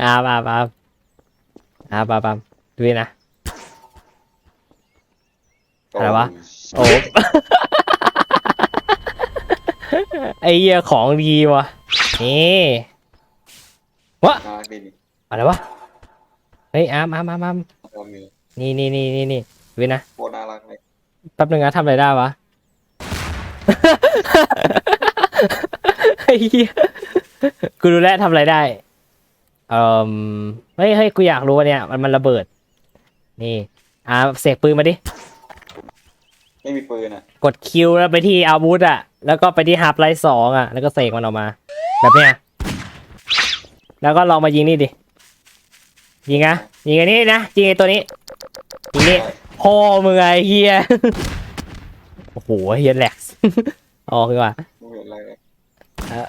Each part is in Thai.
อามอามอามอามอามอามดูนี่นะ อะไรวะ โอ้ไอเหี้ยของดีว่ะนี่น่ารักดีนี่อะไรวะ เฮ้ยอามอามอามอามเรามีนี่นี่นี่นี่นี่ดูนี่นะโคตรน่ารักเลยแป๊บนึงนะทำอะไรได้วะไอ้เหี้ยกูรู้แล้วทำอะไรได้ เอ่อเฮ้ยเฮ้ยกูอยากรู้ว่าเนี่ยมันมันระเบิด นี่ อ่าเสกปืนมาดิ ไม่มีปืนอะกดคิวแล้วไปที่อาวุธอะ แล้วก็ไปที่ฮาร์ปไลท์สองอะ แล้วก็เสกมันออกมา แบบเนี้ย แล้วก็ลองมายิงนี่ดิ ยิงอะยิงไอ้นี่นะ ยิงไอ้ตัวนี้ ยิงนี่พ่อมึงไอ้เฮีย โอ้โหเฮียแหลก ออกดีกว่า ไม่เห็นอะไรเลย เอ่อ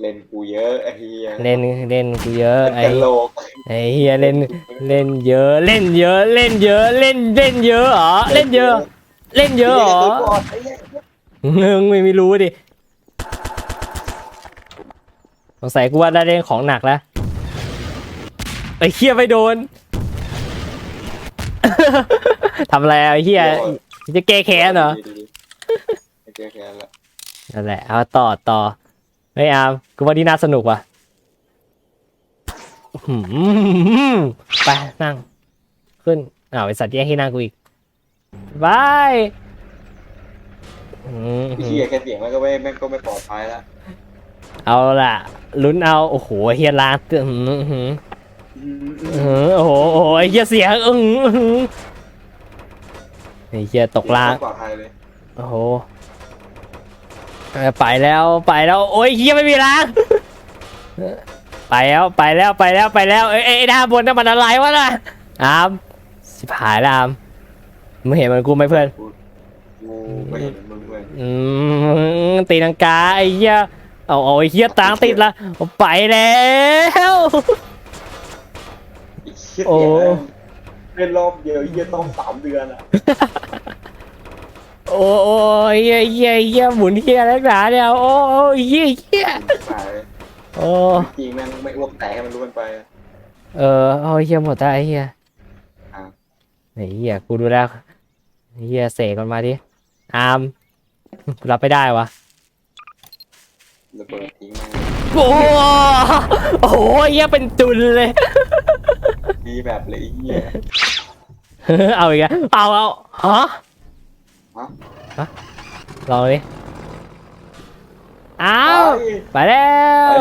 เล่นกูเยอะไอ้เฮียเล่นเล่นกูเยอะเป็นไอ้กะโหลกไอ้เฮียเล่นเล่นเยอะเล่นเยอะเล่นเยอะเล่นเล่นเยอะเหรอเล่นเยอะ เล่นเยอะเหรอไตัวบอดไอ้เหี้ยมึงไม่ไม่รู้ดิสงสัยกูว่าได้เล่นของหนักแล้วไอ้เฮียไม่โดนทำอะไรอะไอ้เฮียจะแก้แค้นเหรอดีๆๆไม่แก้แค้นละนั่นแหละเอาต่อต่อ ไม่เอากูว่านี่น่าสนุกว่ะอื้อหือไปนั่ง ขึ้นอ้าวไอสัตว์แย่งที่นั่งกูอีกบายอื้อไอ้หืเฮีอยแค่เสียงมันก็ไม่แม่งก็ไม่ปลอดภัยละเอาล่ะ ลุ้นเอาโอ้โหเฮียล้างเตือนอื้อหืออื้อหือโอ้โหโอ้โหไอ้เฮียเสียงอื้อหืออื้อหือไอ้เฮียตกล้างไม่ปลอดภัยเลยโอ้โหเออ ไปแล้วไปแล้วโอ้ยเฮียไม่มีล้างไปแล้วไปแล้วไปแล้วไปแล้วเอ้ยเอ้ยไอ้ด้านบนนั่นมันอะไรวะน่ะอามสิบหายแล้วอามมึงเห็นมันกูไหมเพื่อนกูกูไม่เห็นมึงเลยอืมตีลังกาไอ้เหี้ยเอาเอาไอ้เหี้ยตางติดละไปแล้วไอ้เฮียโอ้เล่นรอบเดียวไอ้เฮียต้องสามเดือนอะ โอ้โอ้ยเหี้ยเหี้ยเหี้ยหมุนเหี้ยนักหนาเนี่ยโอ้โอ้ยเหี้ยเหี้ยตายโอ้จริงแม่งไม่อ้วกแตกให้มันรู้กันไปอะเออเอาไอ้เหี้ยหมดตาไอ้เหี้ยอะ ไอ้เหี้ยกูดูแล้วไอ้เหี้ยเสกมันมาดิอามกูรับไม่ได้วะระเบิดทิ้งแม่งโอ้โอ้โหเหี้ยเป็นจุนเลย ดีแบบเลยไอ้เฮียเอาอีกแล้วเอาเอาฮะ ฮะฮะลองดิเอาไปไปแล้ว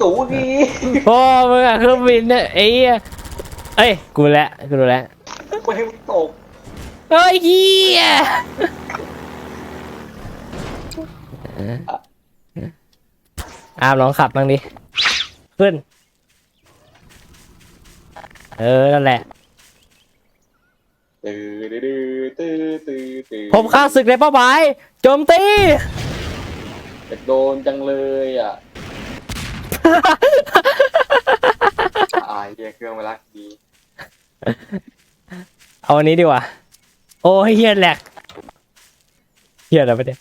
สูดีพ่อมึงอะเครื่องบินเนี่ยไอ้เหี้ยเอ้ยกูรู้แล้วกูรู้แล้วไม่ให้มึงตกเฮ้ยเหี้ยอามลองขับบ้างดิ ขึ้น เออ นั่นแหละ ตื้อตื้อตื้อตื้อตื้อผมข้าศึกในเป้าหมายโจมตีอยากโดนจังเลยอะ อายเฮียเครื่องมารักดีเอาอันนี้ดีกว่า โอ้ยเฮียแหลกเฮียอะไรไปเนี่ย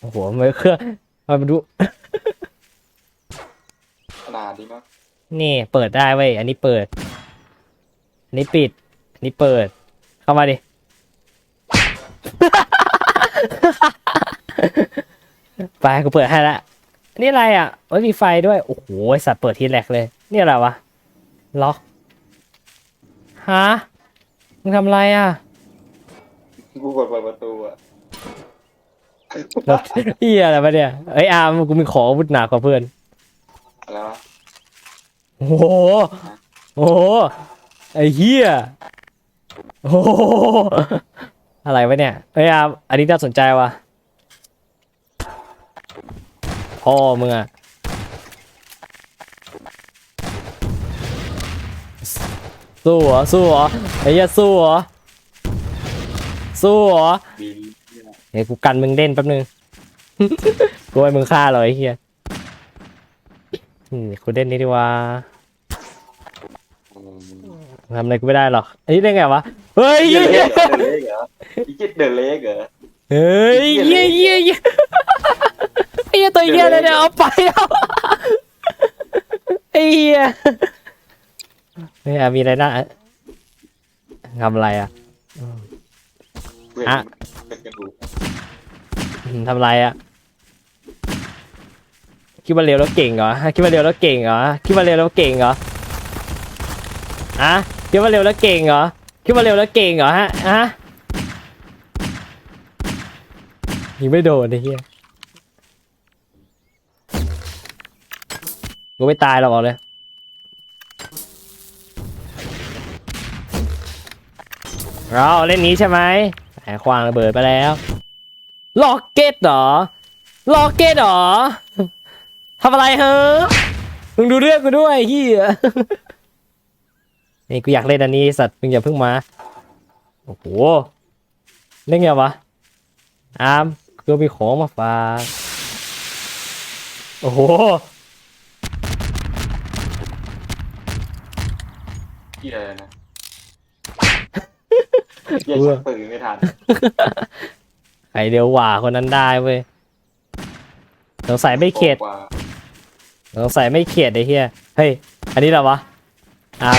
โอ้โหมันเครื่องมันดู ขนาดดีเนาะนี่เปิดได้เว้ยอันนี้เปิด อันนี้ปิด อันนี้เปิด เข้ามาดิ ไปกูเปิดให้ละอันนี่อะไรอะโอ้ยมีไฟด้วย โอ้โหไอ้สัตว์เปิดทีแรกเลย นี่อะไรวะ ล็อก ฮะ มึงทำอะไรอะ กูกดเปิดประตูอะรถเฮียอะไรปะเนี่ยเอ้ยอาร์มกูมีของอาวุธหนักกว่าเพื่อน อะไรวะ โอ้โห โอ้โห ไอ้เฮียโอ้โหอะไรวะเนี่ยเอ้ยอาอันนี้น่าสนใจว่ะพ่อมึงอะสู้เหรอสู้เหรอไอ้เหี้ยสู้เหรอสู้เหรอเนี่ยเดี๋ยวกูกันมึงเล่นแป๊บนึงกูให้มึงฆ่าเลยไอ้เฮียอืมกูเล่นนี้ดีว่า ทำอะไรกูไม่ได้หรอกอันนี้ได้ไงวะ เฮ้ย เดเหี้ยอะเล็กเหรออีกิดเดอะเล็กเหรอเฮ้ยเฮียเฮียเฮียไอ้เหี้ยตัวเฮียเลยเนี่ยเอาไปแล้วเฮียเฮ้ยอะมีอะไรน่าทำอะไรอะเว้ยอะเป็นกระดูกอืมทำอะไรอะคิดว่าเร็วแล้วเก่งเหรอฮะคิดว่าเร็วแล้วเก่งเหรอ คิดว่าเร็วแล้วเก่งเหรอ อะคิดว่าเร็วแล้วเก่งเหรอคิดว่าเร็วแล้วเก่งเหรอฮะฮะยิงไม่โดนไอ้เหี้ยกูไม่ตายหรอกบอกเลยเราเล่นนี้ใช่ไหมแหมควางระเบิดไปแล้วล็อกเก็ตเหรอล็อกเก็ตเหรอทำอะไรเฮ้อมึงดูเรื่องกูด้วยเฮีย นี่กูอยากเล่นอันนี้สัตว์มึงอย่าเพิ่งมา โอ้โห เล่นไงวะ อามกูมีของมาฝาก โอ้โหเหี้ยอะไรนะเหี้ยชักปืนไม่ทันใครเดียวหว่าคนนั้นได้เว้ยสงสัยไม่เข็ดกว่าสงสัยไม่เข็ดไอ้เหี้ยเฮ้ย อันนี้เหรอวะอาม